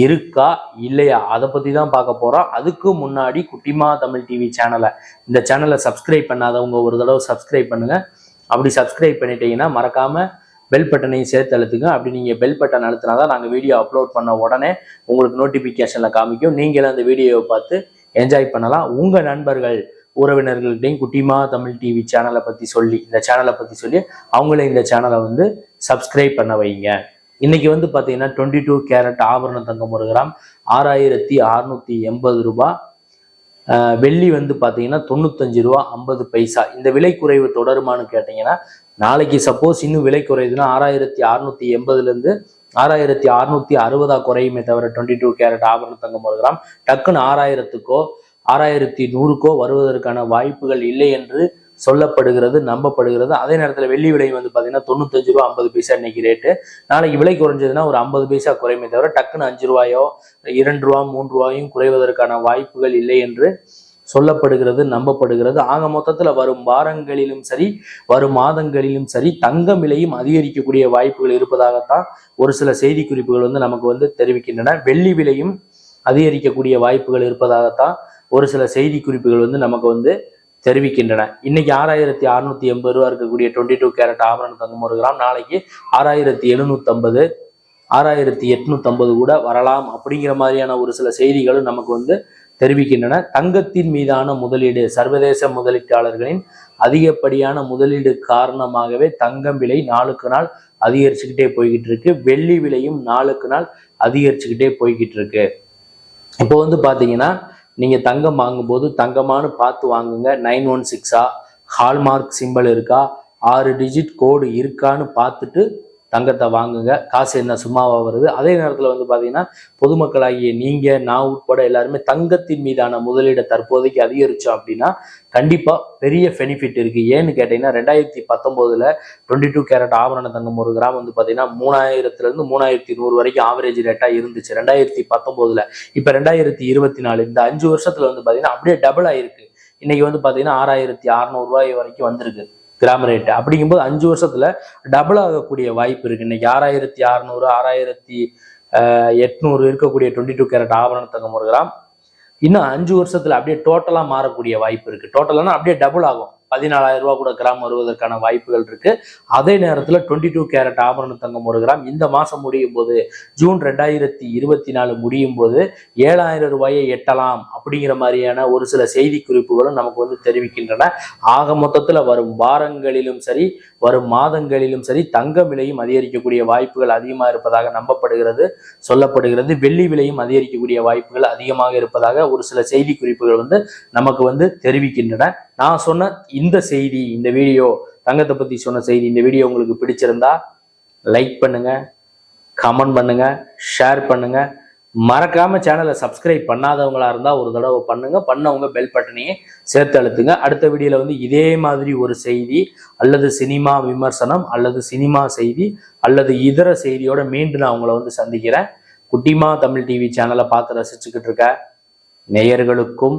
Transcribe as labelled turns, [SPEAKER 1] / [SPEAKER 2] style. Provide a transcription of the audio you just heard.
[SPEAKER 1] இருக்கா இல்லையா? அதை பற்றி தான் பார்க்க போகிறோம் அதுக்கு முன்னாடி குட்டிமா தமிழ் டிவி சேனலை இந்த சேனலை சப்ஸ்கிரைப் பண்ணாதவங்க ஒரு தடவை சப்ஸ்கிரைப் பண்ணுங்கள் அப்படி சப்ஸ்கிரைப் பண்ணிட்டீங்கன்னா மறக்காமல் பெல் பட்டனையும் சேர்த்து அழுத்துங்க. அப்படி நீங்கள் பெல் பட்டன் அழுத்தினா தான் நாங்கள் வீடியோ அப்லோட் பண்ண உடனே உங்களுக்கு நோட்டிஃபிகேஷனில் காமிக்கும். நீங்களும் அந்த வீடியோவை பார்த்து என்ஜாய் பண்ணலாம். உங்கள் நண்பர்கள் உறவினர்கள்ட்டையும் குட்டிமா தமிழ் டிவி சேனலை பற்றி சொல்லி இந்த சேனலை பற்றி சொல்லி அவங்களே இந்த சேனலை வந்து சப்ஸ்கிரைப் பண்ண வைங்க. இன்னைக்கு வந்து பார்த்தீங்கன்னா டுவெண்ட்டி டூ கேரட் ஆபரண தங்கம் ஒரு கிராம் ஆறாயிரத்தி அறுநூத்தி எண்பது ரூபாய் வெள்ளி வந்து பார்த்தீங்கன்னா தொண்ணூத்தஞ்சு ரூபா ஐம்பது பைசா. இந்த விலை குறைவு தொடருமான்னு கேட்டீங்கன்னா நாளைக்கு சப்போஸ் இன்னும் விலை குறையுதுன்னா ஆறாயிரத்தி அறுநூத்தி எண்பதுலேருந்து ஆறாயிரத்தி அறுநூத்தி அறுபதா குறையுமே தவிர டுவெண்ட்டி டூ கேரட் ஆபரண தங்கம் ஒரு கிராம். டக்குன்னு ஆறாயிரத்துக்கோ ஆறாயிரத்தி நூறுக்கோ வருவதற்கான வாய்ப்புகள் இல்லை என்று சொல்லப்படுகிறது நம்பப்படுகிறது. அதே நேரத்தில் வெள்ளி விலை வந்து பார்த்தீங்கன்னா தொண்ணூத்தஞ்சு ரூபா ஐம்பது பைசா இன்னைக்கு ரேட்டு நாளைக்கு விலை குறைஞ்சதுன்னா ஒரு ஐம்பது பைசா குறையுமே தவிர டக்குன்னு அஞ்சு ரூபாயோ இரண்டு ரூபா மூன்று ரூபாயும் குறைவதற்கான வாய்ப்புகள் இல்லை என்று சொல்லப்படுகிறது நம்பப்படுகிறது. ஆக மொத்தத்தில் வரும் வாரங்களிலும் சரி வரும் மாதங்களிலும் சரி தங்கம் விலையும் அதிகரிக்கக்கூடிய வாய்ப்புகள் இருப்பதாகத்தான் ஒரு சில செய்தி குறிப்புகள் வந்து நமக்கு வந்து தெரிவிக்கின்றன. வெள்ளி விலையும் அதிகரிக்கக்கூடிய வாய்ப்புகள் இருப்பதாகத்தான் ஒரு சில செய்தி குறிப்புகள் வந்து நமக்கு வந்து தெரிவிக்கின்றன. இன்னைக்கு ஆறாயிரத்தி அறுநூத்தி எண்பது ரூபா இருக்கக்கூடிய டுவெண்ட்டி டூ கேரட் ஆபரண தங்கம் ஒரு கிராம் நாளைக்கு ஆறாயிரத்தி எழுநூத்தம்பது ஆறாயிரத்தி எட்நூத்தம்பது கூட வரலாம் அப்படிங்கிற மாதிரியான ஒரு சில செய்திகளும் நமக்கு வந்து தெரிவிக்கின்றன. தங்கத்தின் மீதான முதலீடு சர்வதேச முதலீட்டாளர்களின் அதிகப்படியான முதலீடு காரணமாகவே தங்கம் விலை நாளுக்கு நாள் அதிகரிச்சுக்கிட்டே போய்கிட்டு இருக்கு. வெள்ளி விலையும் நாளுக்கு நாள் அதிகரிச்சுக்கிட்டே போய்கிட்டு இருக்கு. இப்போ வந்து பாத்தீங்கன்னா நீங்கள் தங்கம் வாங்கும்போது தங்கமானு பார்த்து வாங்குங்க. நைன் ஒன் சிக்ஸா? ஹால்மார்க் சிம்பிள் இருக்கா? ஆறு டிஜிட் கோடு இருக்கான்னு பார்த்துட்டு தங்கத்தை வாங்குங்க காசு என்ன சும்மாவா வருது? அதே நேரத்தில் வந்து பார்த்தீங்கன்னா பொதுமக்களாகிய நீங்க நான் உட்பட எல்லாருமே தங்கத்தின் மீதான முதலீடை தற்போதைக்கு அதிகரிச்சோம் அப்படின்னா கண்டிப்பா பெரிய பெனிஃபிட் இருக்கு. ஏன்னு கேட்டீங்கன்னா ரெண்டாயிரத்தி பத்தொன்பதுல டுவெண்ட்டி டூ கேரட் ஆபரண தங்கம் ஒரு கிராம் வந்து பார்த்தீங்கன்னா மூணாயிரத்துல இருந்து மூணாயிரத்தி நூறு வரைக்கும் ஆவரேஜ் ரேட்டா இருந்துச்சு. ரெண்டாயிரத்தி பத்தொன்பதுல. இப்போ ரெண்டாயிரத்தி இருபத்தி நாலு இந்த அஞ்சு வருஷத்துல வந்து பார்த்தீங்கன்னா அப்படியே டபுள் ஆயிருக்கு. இன்னைக்கு வந்து பார்த்தீங்கன்னா ஆறாயிரத்தி அறநூறு ரூபாய் வரைக்கும் வந்திருக்கு. கிராம் ரேட் அப்படிங்கும்போது அஞ்சு வருஷத்துல டபுள் ஆகக்கூடிய வாய்ப்பு இருக்கு. இன்னைக்கு ஆறாயிரத்தி அறநூறு ஆறாயிரத்தி எட்நூறு இருக்கக்கூடிய டுவெண்ட்டி டூ கேரட் ஆபரண தங்கம் ஒரு கிராம். இன்னும் அஞ்சு வருஷத்துல அப்படியே டோட்டலா மாறக்கூடிய வாய்ப்பு இருக்கு. டோட்டலானா அப்படியே டபுள் ஆகும். பதினாலாயிரம் ரூபா கூட கிராம் வருவதற்கான வாய்ப்புகள் இருக்கு. அதே நேரத்தில் டுவெண்ட்டி டூ கேரட் ஆபரண தங்கம் ஒரு கிராம். இந்த மாசம் முடியும் போது ஜூன் ரெண்டாயிரத்தி இருபத்தி நாலு முடியும் போது ஏழாயிரம் ரூபாயை எட்டலாம் அப்படிங்கிற மாதிரியான ஒரு சில செய்தி குறிப்புகளும் நமக்கு வந்து தெரிவிக்கின்றன. ஆக மொத்தத்தில் வரும் வாரங்களிலும் சரி வரும் மாதங்களிலும் சரி தங்க விலையும் அதிகரிக்கக்கூடிய வாய்ப்புகள் அதிகமாக இருப்பதாக நம்பப்படுகிறது சொல்லப்படுகிறது. வெள்ளி விலையும் அதிகரிக்கக்கூடிய வாய்ப்புகள் அதிகமாக இருப்பதாக ஒரு சில செய்தி குறிப்புகள் வந்து நமக்கு வந்து தெரிவிக்கின்றன. நான் சொன்ன இந்த செய்தி இந்த வீடியோ தங்கத்தை பத்தி சொன்ன செய்தி இந்த வீடியோ உங்களுக்கு பிடிச்சிருந்தா லைக் பண்ணுங்க கமெண்ட் பண்ணுங்க ஷேர் பண்ணுங்க. மறக்காம சேனலை சப்ஸ்கிரைப் பண்ணாதவங்களா இருந்தா ஒரு தடவை பண்ணுங்க. பண்ணவங்க பெல் பட்டனையே சேர்த்து அழுத்துங்க. அடுத்த வீடியோல வந்து இதே மாதிரி ஒரு செய்தி அல்லது சினிமா விமர்சனம் அல்லது சினிமா செய்தி அல்லது இதர செய்தியோட மீண்டும் நான் உங்களை வந்து சந்திக்கிறேன். குட்டிமா தமிழ் டிவி சேனலை பார்த்து ரசிச்சுக்கிட்டு இருக்க. நேயர்களுக்கும்